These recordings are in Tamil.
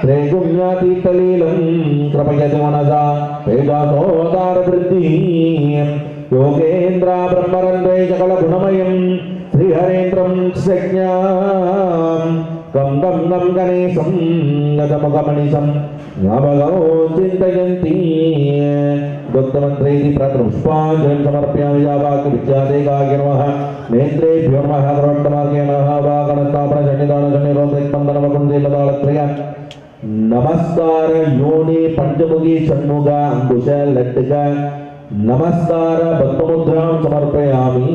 त्रैगुण्यातीतलीलं कृपयति मनसा वेदासोदारवृद्धिः योगेन्द्रा ब्रह्मरन्ध्रे सकलगुणमयं श्रीहरेन्द्रं सज्ञाम् गं गं गं गणेशं गजमुखमणिशं ज्ञापगो चिन्तयन्ति గోత్రమంత్రైది పుష్పాంజలిం సమర్పయామి యావాక్ విద్యాదేకాయ నమః నేత్రేభ్యో నమః ద్రోట్టమార్గే నమః వాగణ స్థాపన జనిదాన జనిరోధ నమస్కార యోని పంచముఖి షణ్ముఖ అంకుశ లడ్డుక నమస్కార భక్తముద్రాం సమర్పయామి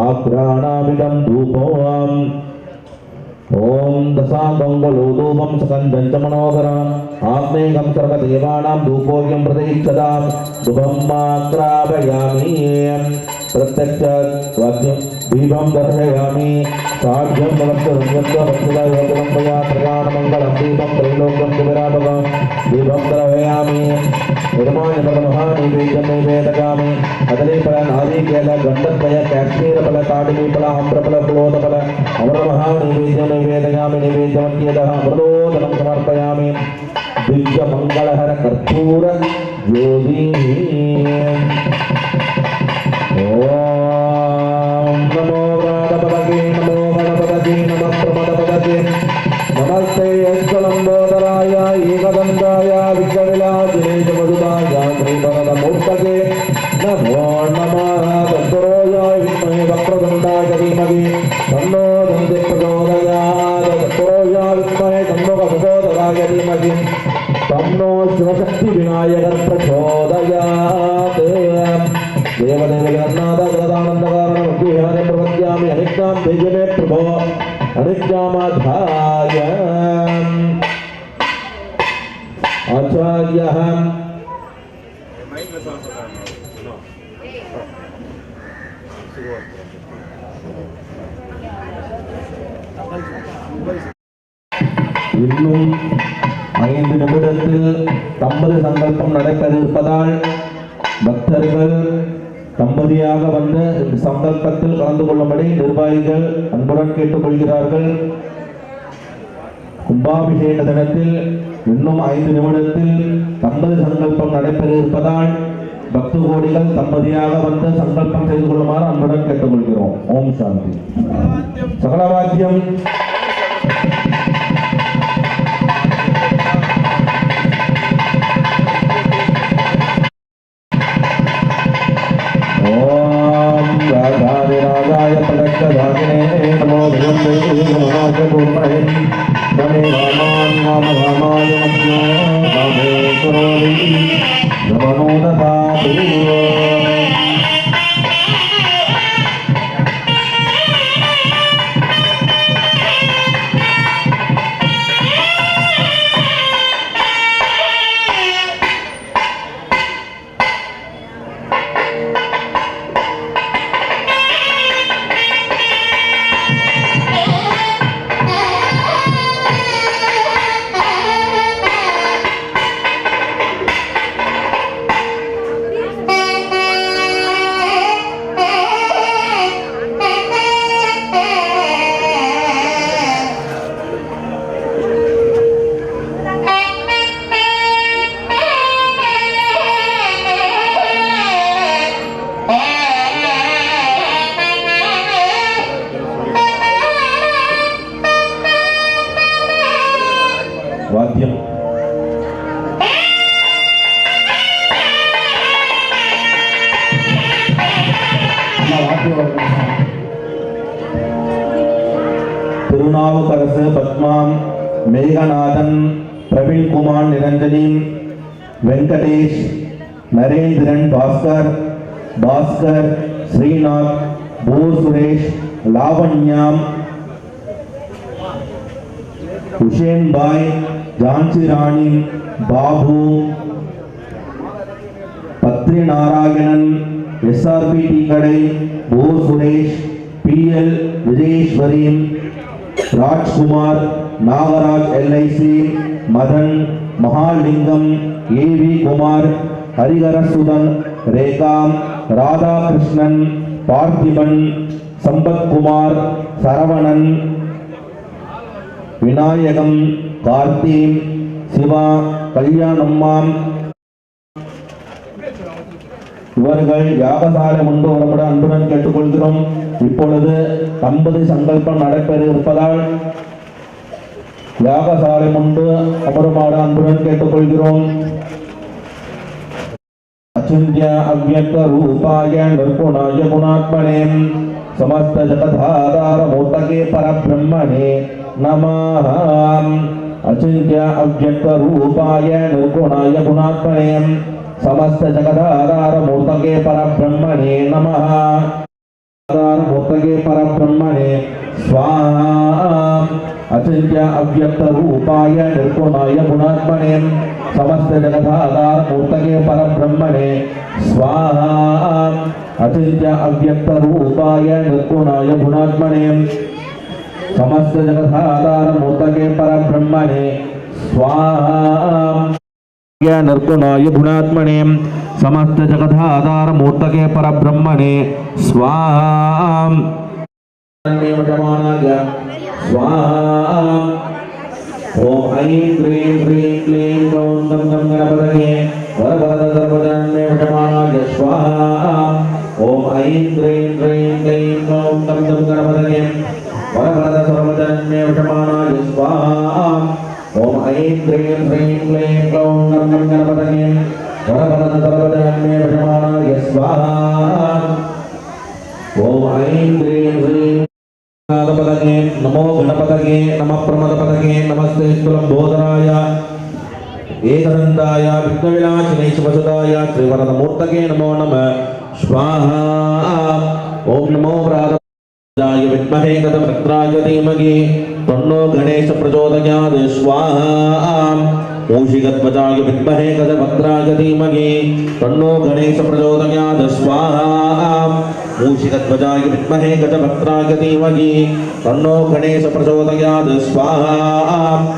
ఆగ్రాణామిదం ధూపం ఓం దశాంగంబలోదూపం సకందం చ మనోహర. ఆత్మేకం సర్వదేవానాం ధూపోయం ప్రదీక్షదాం శుభం మాత్రాపయామి ప్రత్యక్ష వాక్యం. दीपं दर्शयामि। साध्यं भवत्सरञ्जत्वभक्तिदायकम्पया प्रयाणमङ्गलं दीपं त्रैलोक्यं शिवराभव दीपं दर्शयामि निर्माय परमहानि बीजं निवेदयामि अदलीफल नारीकेल गन्धद्वय कैक्षीरफल ताटिनीफल अम्रफल कुलोदफल अमरमहानि बीजं निवेदयामि निवेदमन्यतः अमृतोदनं समर्पयामि। दिव्यमङ्गलहर कर्पूर ज्योतिः। ॐ देवदेवगन्नाथगदानन्दकारणमुद्दिहारे प्रपद्यामि अनित्यां तेजमे प्रभो अनित्यामाधाय आचार्यः இன்னும் ஐந்து நிமிடத்தில் தம்பதி சங்கல்பம் நடைபெற இருப்பதால் பக்தர்கள் தம்பதியாக வந்த இந்த சங்கல்பத்தில் கலந்து கொள்ளும்படி நிர்வாகிகள் அன்புடன் கேட்டுக்கொள்கிறார்கள். கும்பாபிஷேக தினத்தில் இன்னும் ஐந்து நிமிடத்தில் தம்பதி சங்கல்பம் நடைபெற இருப்பதால் பக்த கோடிகள் தம்பதியாக வந்து சங்கல்பம் செய்து கொள்ளுமாறு அன்புடன் கேட்டுக்கொள்கிறோம். ஓம் சாந்தி. சகலவாக்கியம். ராணி பாபு பத்ரி நாராயணன் எஸ்ஆர்பி டீ கடை O Suresh P L Vijayeswari Rajkumar Nagaraj LIC Madan Mahalingam A V Kumar Harikarasudhan Rekha Radhakrishnan Parthiban Sampathkumar Saravanan Vinayagam Karthik Siva கல்யாணம்மாம். இவர்கள் யாகசாலை முன்பு வரப்பட அன்புடன் கேட்டுக்கொள்கிறோம். இப்பொழுது ஐம்பது சங்கல்பம் நடைபெற இருப்பதால் யாகசாலை முன்பு அமருமாறு அன்புடன் கேட்டுக்கொள்கிறோம். அச்சிந்திய அவ்யக்த ரூபாய நிர்குணாய குணாத்மனே. சமஸ்த ஜகதாதார மூர்த்தகே பரபிரம்மணே. நமாக అచింత్య అవ్యక్త రూపాయ నిర్గుణాయ గుణాత్మనే సమస్త జగదాధార మూర్తకే పరబ్రహ్మణే నమ. మూర్తకే పరబ్రహ్మణే స్వాహా. అచింత్య అవ్యక్త రూపాయ నిర్గుణాయ గుణాత్మనే సమస్త జగదాధార మూర్తకే పరబ్రహ్మణే స్వాహా. అచింత్య అవ్యక్త రూపాయ నిర్గుణాయ గుణాత్మనే समस्त जगदाधार मूर्तके परब्रह्मणे. स्वाहा निर्गुणाय गुणात्मने. समस्त जगदाधार मूर्तके परब्रह्मणे. स्वाहा. स्वाहा. ओम ऐं क्रीं क्रीं क्लीं गौं गं गं गणपतये. स्वाहा. ऐं क्रीं क्लीं गं गणपतये. वरवरद सर्वजन्मे वटमानाय स्वाहा ओम ऐं क्रीं क्रीं क्लीं गौं गं गं गणपतये वरवरद सर्वजन्मे वटमानाय स्वाहा ओम ऐं क्रीं क्रीं गणपतये नमो गणपतये नमः प्रमदपतये नमस्ते स्थूलम्बोधराय एकदन्ताय विघ्नविनाशिने शिवसुदाय श्रीवरदमूर्तये नमो नमः स्वाहा ॐ नमो प्रातः य विद्महे गतभक्त्राय धीमहि? तन्नो गणेशप्रचोदयात् स्वाहा। मूषिकध्वजाय विद्महे गतभक्त्राय धीमहि? तन्नो गणेशप्रचोदयात् स्वाहा। मूषिकध्वजाय विद्महे गतभक्त्राय धीमहि? तन्नो गणेशप्रचोदयात् स्वाहा।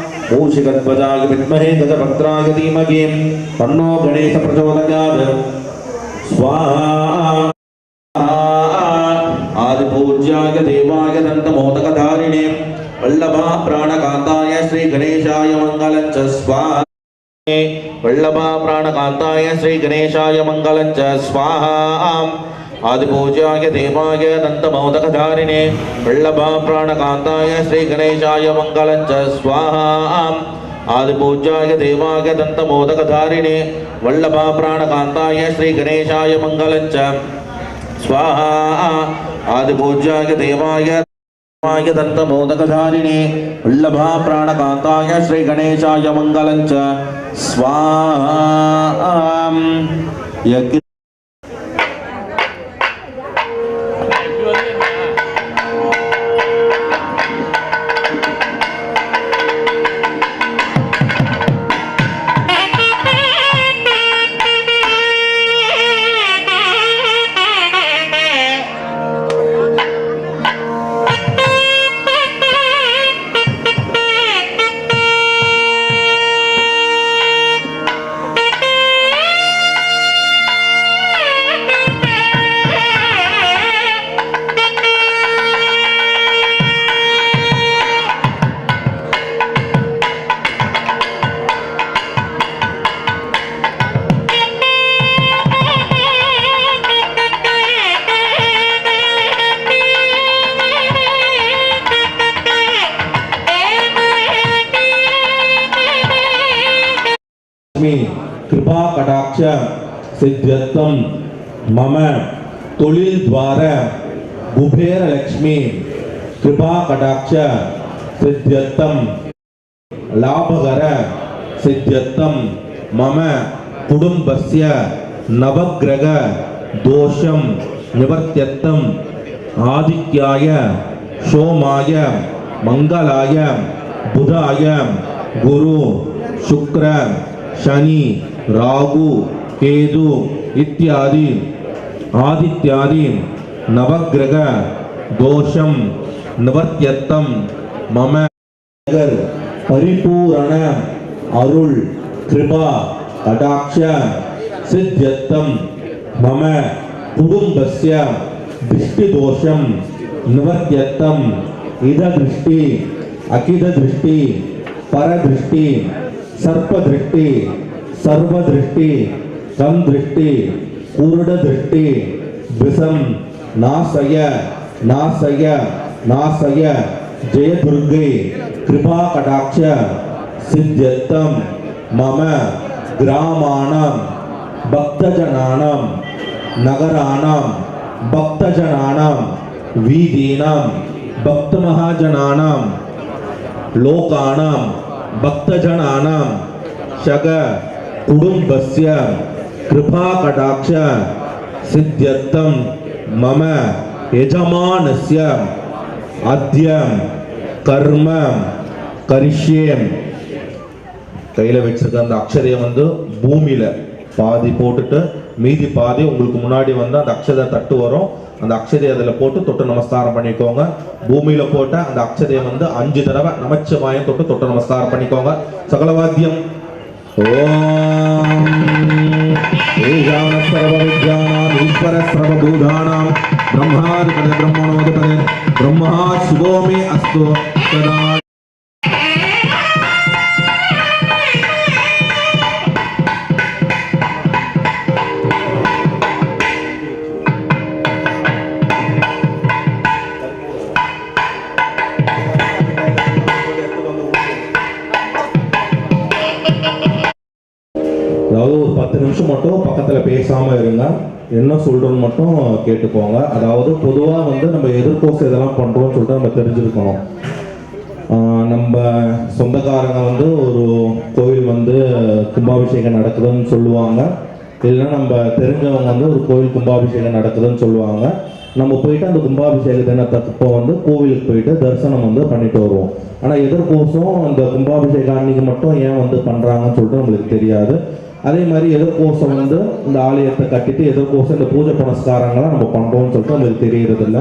स्वाहा। आदिपूज्याय देवाय दन्तमोदकधारिणे वल्लभा प्राणकान्ताय श्रीगणेशाय मङ्गलं च स्वाहा वल्लभा प्राणकान्ताय श्रीगणेशाय मङ्गलं च स्वाहा आदिपूज्याय देवाय दन्तमोदकधारिणे वल्लभा प्राणकान्ताय श्रीगणेशाय मङ्गलं च स्वाहा आदिपूज्याय देवाय दन्तमोदकधारिणे वल्लभा प्राणकान्ताय श्रीगणेशाय मङ्गलं च स्वाहा आदिपूज्याय देवाय देवाय दन्तमोदकधारिणे वल्लभा प्राणकान्ताय श्रीगणेशाय मङ्गलं च स्वाहा சித்யத்தம் மம தொழில் துவார குபேரலக்ஷ்மி. கிருபா கடாட்ச சித்யத்தம் லாபகர சித்யத்தம் மம குடும்பஸ்ய நவகிரக தோஷம் நிவர்த்தியத்தம். ஆதித்யாய சோமாய மங்களாய புதாய குரு சுக்ர சனி ராகு केतु इत्यादि आदित्यादि नवग्रह दोषम निवर्त्यत्तम मम परिपूर्ण अरुल कृपा कटाक्ष सिद्ध्यत्तम मम कुटुंबस्य दृष्टिदोषं निवर्त्यत्तम इदृष्टि अकिदृष्टि परदृष्टि सर्पदृष्टि सर्वदृष्टि कम दृष्टि कुरड दृष्टि विषम नाशय नाशय नाशय जय दुर्गे कृपा कटाक्ष सिद्धतम मम ग्रामाणम भक्तजनानम नगराणम भक्तजनानम वीदीनम भक्त महाजनानम लोकानम भक्तजनानम शग कुटुंबस्य कृपाकटाक्ष सिद्ध्यर्थं मम यजमानस्य अद्य कर्म करिष्ये கையில் வச்சிருக்க அந்த அக்ஷரையை வந்து பூமியில பாதி போட்டுட்டு மீதி பாதி உங்களுக்கு முன்னாடி வந்து அந்த அக்ஷதை தட்டு வரும் அந்த அக்ஷதையை அதில் போட்டு தொட்டு நமஸ்காரம் பண்ணிக்கோங்க பூமியில போட்ட அந்த அக்ஷதையை வந்து அஞ்சு தடவை நமச்சிவாயம் தொட்டு தொட்டு நமஸ்காரம் பண்ணிக்கோங்க சகலவாத்தியம் ஓம் तेजान सर्वविद्यानाम् ईश्वरस्रवभूतानां ब्रह्मादिपदे ब्रह्मणोदिपदे ब्रह्मा शुभो मे अस्तु तदा என்ன சொல்றோம்னு மட்டும் கேட்டுக்கோங்க. அதாவது பொதுவாக வந்து நம்ம எதிர்கோர்ஸ் இதெல்லாம் பண்றோம்னு சொல்லிட்டு நம்ம தெரிஞ்சிருக்கணும் நம்ம சொந்தக்காரங்க வந்து ஒரு கோவில் வந்து கும்பாபிஷேகம் நடக்குதுன்னு சொல்லுவாங்க. இல்லைன்னா நம்ம தெரிஞ்சவங்க வந்து ஒரு கோவில் கும்பாபிஷேகம் நடக்குதுன்னு சொல்லுவாங்க. நம்ம போயிட்டு அந்த கும்பாபிஷேக தினத்தப்போ வந்து கோவிலுக்கு போயிட்டு தரிசனம் வந்து பண்ணிட்டு வருவோம். ஆனால் எதிர்கோசம் அந்த கும்பாபிஷேகம் அன்னைக்கு மட்டும் ஏன் வந்து பண்ணுறாங்கன்னு சொல்லிட்டு நம்மளுக்கு தெரியாது. அதே மாதிரி எதிர்கோசம் வந்து இந்த ஆலயத்தை கட்டிட்டு எதிர்கோசம் இந்த பூஜை புனஸ்காரங்களை நம்ம பண்ணுறோம்னு சொல்லிட்டு நம்மளுக்கு தெரியறதில்ல.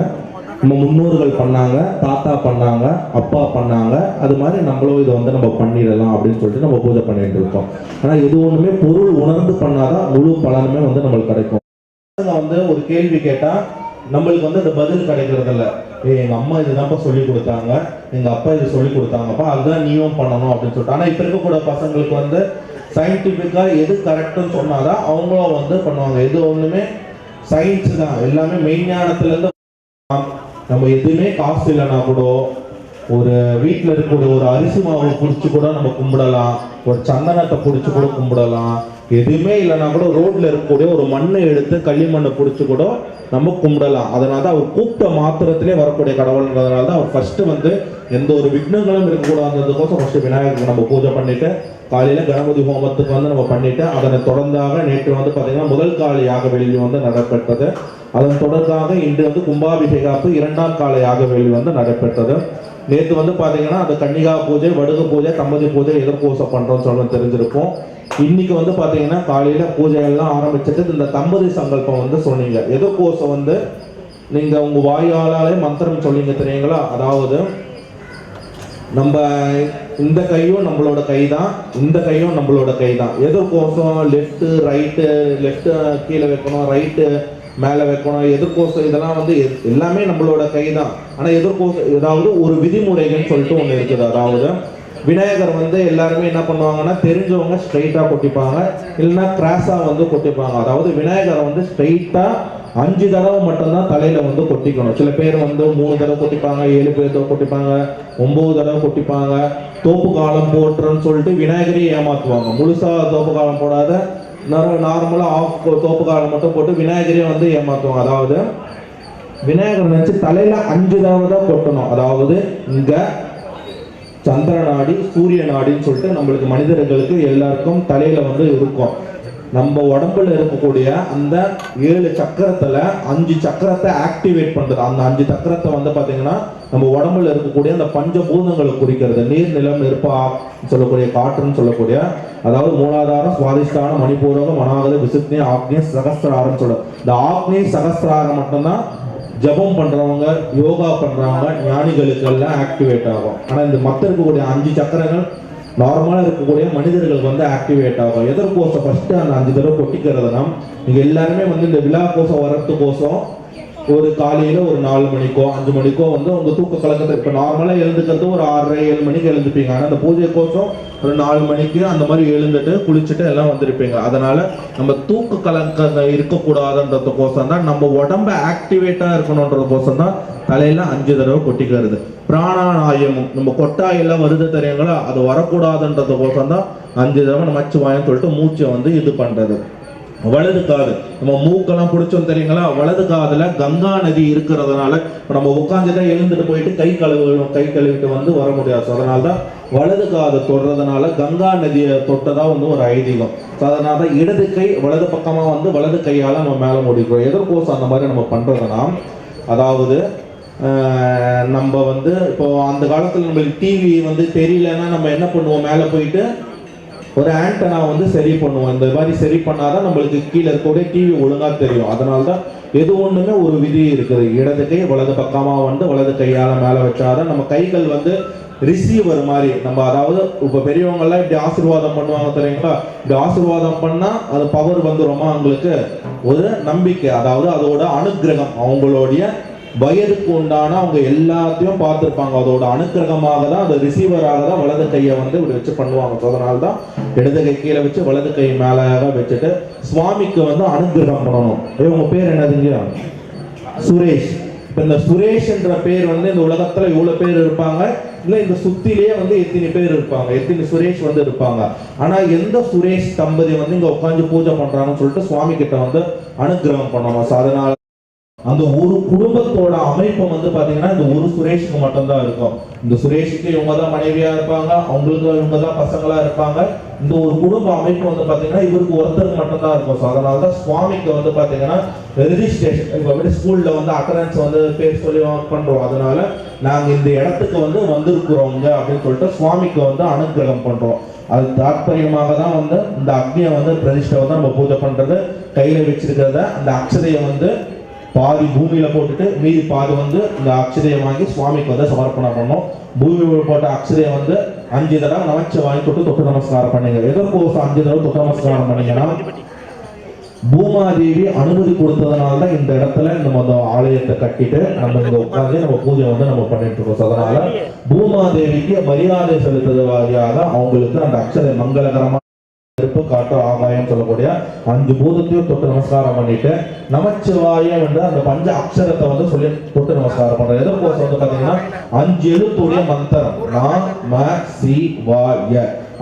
நம்ம முன்னோர்கள் பண்ணாங்க தாத்தா பண்ணாங்க அப்பா பண்ணாங்க. அது மாதிரி நம்மளும் இதை வந்து நம்ம பண்ணிடலாம் அப்படின்னு சொல்லிட்டு நம்ம பூஜை பண்ணிட்டு இருக்கோம். ஆனால் எது ஒன்றுமே பொருள் உணர்ந்து பண்ணாதான் முழு பலனுமே வந்து நம்மளுக்கு கிடைக்கும். வந்து ஒரு கேள்வி கேட்டா நம்மளுக்கு வந்து அந்த பதில் கிடைக்கிறது இல்லை ஏய் எங்க அம்மா இதுதான்ப்பா சொல்லி கொடுத்தாங்க. எங்க அப்பா இது சொல்லி கொடுத்தாங்கப்பா அதுதான் நீயும் பண்ணணும் அப்படின்னு சொல்லிட்டு. ஆனா இப்ப இருக்கக்கூட பசங்களுக்கு வந்து சயின்டிஃபிக்காக எது கரெக்டுன்னு சொன்னால் தான் அவங்களும் வந்து பண்ணுவாங்க. எது ஒன்றுமே சயின்ஸ் தான். எல்லாமே மெய்ஞானத்துலேருந்து நம்ம எதுவுமே காசு இல்லைன்னா கூட ஒரு வீட்டில் இருக்கக்கூடிய ஒரு அரிசி மாவு பிடிச்சி கூட நம்ம கும்பிடலாம். ஒரு சந்தனத்தை பிடிச்சி கூட கும்பிடலாம். எதுவுமே இல்லைன்னா கூட ரோட்ல இருக்கக்கூடிய ஒரு மண்ணை எடுத்து களிமண்ணை பிடிச்சி கூட நம்ம கும்பிடலாம். அதனால தான் அவர் கூப்பிட்ட மாத்திரத்திலே வரக்கூடிய கடவுள்ன்றதுனால தான் அவர் ஃபர்ஸ்ட் வந்து எந்த ஒரு விக்னங்களும் இருக்கக்கூடாதுன்றதுக்கோசம் ஃபர்ஸ்ட் விநாயகருக்கு நம்ம பூஜை பண்ணிட்டு காலையில கணபதி ஹோமத்துக்கு வந்து நம்ம பண்ணிட்டு அதனை தொடர்ந்தாக நேற்று வந்து பார்த்திங்கன்னா முதல் காலையாக யாக வந்து நடைபெற்றது அதன் தொடர்ந்தாக இன்று வந்து கும்பாபிஷேகாப்பு இரண்டாம் காலையாக யாக வந்து நடைபெற்றது. நேற்று வந்து பார்த்தீங்கன்னா அந்த கன்னிகா பூஜை வடுக பூஜை தம்பதி பூஜை எதிர்கோசம் பண்ணுறோம்னு சொல்ல தெரிஞ்சிருக்கும். இன்னைக்கு வந்து பார்த்தீங்கன்னா காலையில பூஜை எல்லாம் ஆரம்பிச்சிட்டு இந்த தம்பதி சங்கல்பம் வந்து சொன்னீங்க. எதிர்கோசம் வந்து நீங்கள் உங்கள் வாயாலே மந்திரம் சொன்னீங்க தெரியுங்களா? அதாவது நம்ம இந்த கையும் நம்மளோட கை தான் இந்த கையும் நம்மளோட கை தான் எதுக்கோசம் லெஃப்ட்டு ரைட்டு லெஃப்ட்டு கீழே வைக்கணும் ரைட்டு மேலே வைக்கணும் எதிர்கோசம் இதெல்லாம் வந்து எல்லாமே நம்மளோட கை தான் ஆனால் எதிர்கோசம் ஏதாவது ஒரு விதிமுறைகள்னு சொல்லிட்டு ஒன்று இருக்குது. அதாவது விநாயகர் வந்து எல்லாருமே என்ன பண்ணுவாங்கன்னா தெரிஞ்சவங்க ஸ்ட்ரைட்டாக கொட்டிப்பாங்க. இல்லைன்னா கிராஸாக வந்து கொட்டிப்பாங்க. அதாவது விநாயகரை வந்து ஸ்ட்ரைட்டாக அஞ்சு தடவை மட்டும்தான் தலையில வந்து கொட்டிக்கணும். சில பேர் வந்து மூணு தடவை கொட்டிப்பாங்க ஏழு பேர் தடவை கொட்டிப்பாங்க ஒன்பது தடவை கொட்டிப்பாங்க. தோப்பு காலம் போட்டுறன்னு சொல்லிட்டு விநாயகரையும் ஏமாத்துவாங்க. முழுசா தோப்பு காலம் போடாத நார்மலா ஆஃப் தோப்பு காலம் மட்டும் போட்டு விநாயகரையும் வந்து ஏமாத்துவாங்க. அதாவது விநாயகர் நினைச்சு தலையில அஞ்சு தடவை தான் கொட்டணும். அதாவது இங்க சந்திர நாடி சூரிய நாடின்னு சொல்லிட்டு நம்மளுக்கு மனிதர்களுக்கு எல்லாருக்கும் தலையில வந்து இருக்கும். நம்ம உடம்புல இருக்கக்கூடிய அந்த ஏழு சக்கரத்துல அஞ்சு சக்கரத்தை ஆக்டிவேட் பண்றது. அந்த அஞ்சு சக்கரத்தை வந்து பாத்தீங்கன்னா நம்ம உடம்புல இருக்கக்கூடிய அந்த பஞ்சபூதங்களை குறிக்கிறது. நீர் நிலம் நெருப்பா சொல்லக்கூடிய காற்றுன்னு சொல்லக்கூடிய அதாவது மூலாதாரம் சுவாதிஷ்டானம் மணிபூரகம் மனாவது விசுத்னி ஆக்னே சகஸ்திராரம் சொல்ல இந்த ஆக்னே சகஸ்திராரம் மட்டும்தான் ஜெபம் பண்றவங்க யோகா பண்றவங்க ஞானிகளுக்கு எல்லாம் ஆக்டிவேட் ஆகும். ஆனா இந்த மத்த இருக்கக்கூடிய அஞ்சு சக்கரங்கள் நார்மலாக இருக்கக்கூடிய மனிதர்களுக்கு வந்து ஆக்டிவேட் ஆகும். எதற்கோசம் ஃபர்ஸ்ட் அந்த அஞ்சு தடவை கொட்டிக்கிறதுனா நீங்கள் எல்லாருமே வந்து இந்த விழா கோசம் வரத்துக்கோசம் ஒரு காலையில ஒரு நாலு மணிக்கோ அஞ்சு மணிக்கோ வந்து உங்க தூக்க கலக்கத்தை இப்ப நார்மலா எழுந்துக்கிறது ஒரு ஆறரை ஏழு மணிக்கு எழுந்துப்பீங்க. ஆனா அந்த பூஜை கோசம் ஒரு நாலு மணிக்கு அந்த மாதிரி எழுந்துட்டு குளிச்சுட்டு எல்லாம் வந்திருப்பீங்க. அதனால நம்ம தூக்க கலக்கம் இருக்கக்கூடாதுன்றது கோசம் தான் நம்ம உடம்ப ஆக்டிவேட்டா இருக்கணுன்றது கோசம் தான் தலையில அஞ்சு தடவை கொட்டிக்கிறது. பிராணாயாமம் நம்ம கொட்டாயெல்லாம் வருது தெரியுங்களா? அது வரக்கூடாதுன்றது கோசம் தான் அஞ்சு தடவை நமச்சிவாயம் சொல்லிட்டு மூச்சை வந்து இது பண்றது. வலது காது. நம்ம மூக்கெல்லாம் பிடிச்சோம் தெரியுங்களா? வலது காதுல கங்கா நதி இருக்கிறதுனால இப்போ நம்ம உட்காந்துட்டா எழுந்துட்டு போயிட்டு கை கழுவணும். கை கழுவிட்டு வந்து வர முடியாது. So, அதனால தான் வலது காது தொடுறதுனால கங்கா நதியை தொட்டதா வந்து ஒரு ஐதீகம். ஸோ அதனால தான் இடது கை வலது பக்கமாக வந்து வலது கையால் நம்ம மேலே முடிக்கிறோம். எதற்கோசம் அந்த மாதிரி நம்ம பண்ணுறதுனா அதாவது நம்ம வந்து இப்போ அந்த காலத்தில் நம்மளுக்கு டிவி வந்து தெரியலன்னா நம்ம என்ன பண்ணுவோம்? மேலே போயிட்டு ஒரு ஆண்டனா வந்து சரி பண்ணுவோம் இந்த மாதிரி சரி பண்ணாதான் நம்மளுக்கு கீழே இருக்கக்கூடிய டிவி ஒழுங்காக தெரியும். அதனால தான் எது ஒன்றுமே ஒரு விதி இருக்குது. இடது கை வலது பக்கமாக வந்து வலது கையால் மேலே வச்சாதான் நம்ம கைகள் வந்து ரிசீவர் மாதிரி. நம்ம அதாவது இப்போ பெரியவங்கெல்லாம் இப்படி ஆசீர்வாதம் பண்ணுவாங்க தெரியுங்களா? இப்படி ஆசீர்வாதம் பண்ணால் அது பவர் வந்துருமா? அவங்களுக்கு ஒரு நம்பிக்கை. அதாவது அதோட அனுக்கிரகம் அவங்களுடைய வயதுக்கு உண்டான அவங்க எல்லாத்தையும் பார்த்துருப்பாங்க. அதோட அனுக்கிரகமாக தான் அந்த ரிசீவராக தான் வலது கையை வந்து இப்படி வச்சு பண்ணுவாங்க. ஸோ அதனால தான் இடது கை கீழே வச்சு வலது கை மேலாக வச்சுட்டு சுவாமிக்கு வந்து அனுக்கிரகம் பண்ணணும். இவங்க உங்க பேர் என்னதுங்க சுரேஷ். இப்போ இந்த சுரேஷ்ன்ற பேர் வந்து இந்த உலகத்துல இவ்வளவு பேர் இருப்பாங்க. இல்லை இந்த சுத்திலேயே வந்து எத்தனை பேர் இருப்பாங்க? எத்தனை சுரேஷ் வந்து இருப்பாங்க? ஆனா எந்த சுரேஷ் தம்பதி வந்து இங்க உட்காந்து பூஜை பண்றாங்கன்னு சொல்லிட்டு சுவாமி கிட்ட வந்து அனுக்கிரகம் பண்ணணும். ஸோ அதனால அந்த ஒரு குடும்பத்தோட அமைப்பு வந்து பாத்தீங்கன்னா இந்த ஒரு சுரேஷுக்கு மட்டும்தான் இருக்கும். இந்த சுரேஷுக்கு இவங்க தான் மனைவியா இருப்பாங்க அவங்களுக்கு இவங்க தான் பசங்களா இருப்பாங்க. இந்த ஒரு குடும்ப அமைப்பு வந்து பாத்தீங்கன்னா இவருக்கு ஒருத்தருக்கு மட்டும்தான் இருக்கும். ஸோ அதனால தான் சுவாமிக்கு வந்து பாத்தீங்கன்னா ரெஜிஸ்ட்ரேஷன் இப்போ வந்து ஸ்கூல்ல வந்து அக்கரன்ஸ் வந்து பேர் சொல்லி பண்றோம். அதனால நாங்க இந்த இடத்துக்கு வந்து வந்திருக்கிறோங்க அப்படின்னு சொல்லிட்டு சுவாமிக்கு வந்து அனுக்கிரகம் பண்றோம். அது தாற்பயமாக தான் வந்து இந்த அக்னியை வந்து பிரதிஷ்டை வந்து நம்ம பூஜை பண்றது. கையில வச்சிருக்கிறத அந்த அக்ஷதையை வந்து பாதி பூமியில போட்டுட்டு மீதி பாதி வந்து இந்த அக்ஷதையை வாங்கி சுவாமிக்கு வந்து சமர்ப்பணம் பண்ணோம் பூமியில் போட்ட அக்ஷதையை வந்து அஞ்சு தடவை நமச்சு வாங்கி தொட்டு தொட்டு நமஸ்காரம் பண்ணுங்க. எதற்கோசம் அஞ்சு தடவை தொட்டு நமஸ்காரம் பண்ணீங்கன்னா பூமாதேவி அனுமதி கொடுத்ததுனால தான் இந்த இடத்துல நம்ம அந்த ஆலயத்தை கட்டிட்டு நம்ம இங்க உட்கார்ந்து நம்ம பூஜை வந்து நம்ம பண்ணிட்டு இருக்கோம். அதனால பூமாதேவிக்கு மரியாதை செலுத்துறது வாரியாக அவங்களுக்கு அந்த அக்ஷதை மங்களகரமா நெருப்பு காற்று ஆகாயம் சொல்லக்கூடிய அஞ்சு பூதத்தையும் தொட்டு நமஸ்காரம் பண்ணிட்டு நமச்சிவாயம் என்ற அந்த பஞ்ச அக்ஷரத்தை வந்து சொல்லி தொட்டு நமஸ்காரம் பண்றோம். எதிர்கோசம் வந்து பாத்தீங்கன்னா அஞ்சு எழுத்துடைய மந்திரம். நா ம சி வா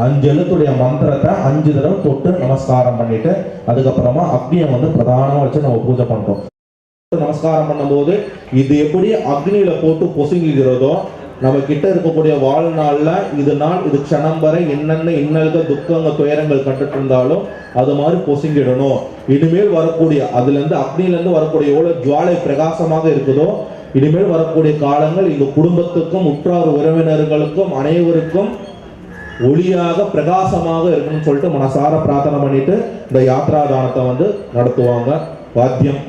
அஞ்சு எழுத்துடைய மந்திரத்தை அஞ்சு தடவை தொட்டு நமஸ்காரம் பண்ணிட்டு அதுக்கப்புறமா அக்னியை வந்து பிரதானமா வச்சு நம்ம பூஜை பண்றோம். நமஸ்காரம் பண்ணும்போது இது எப்படி அக்னியில போட்டு பொசுங்குகிறதோ நம்ம கிட்ட இருக்கக்கூடிய வாழ்நாள்ல இது நாள் இது க்ஷணம் வரை என்னென்ன இன்னல்கள் துக்கங்கள் துயரங்கள் கண்டுட்டு இருந்தாலும் அது மாதிரி பொசுங்கிடணும். இனிமேல் வரக்கூடிய அதுல இருந்து இருந்து வரக்கூடிய எவ்வளவு ஜுவாலை பிரகாசமாக இருக்குதோ இனிமேல் வரக்கூடிய காலங்கள் இந்த குடும்பத்துக்கும் உற்றார் உறவினர்களுக்கும் அனைவருக்கும் ஒளியாக பிரகாசமாக இருக்கணும்னு சொல்லிட்டு மனசார பிரார்த்தனை பண்ணிட்டு இந்த யாத்ரா தானத்தை வந்து நடத்துவாங்க. வாத்தியம்.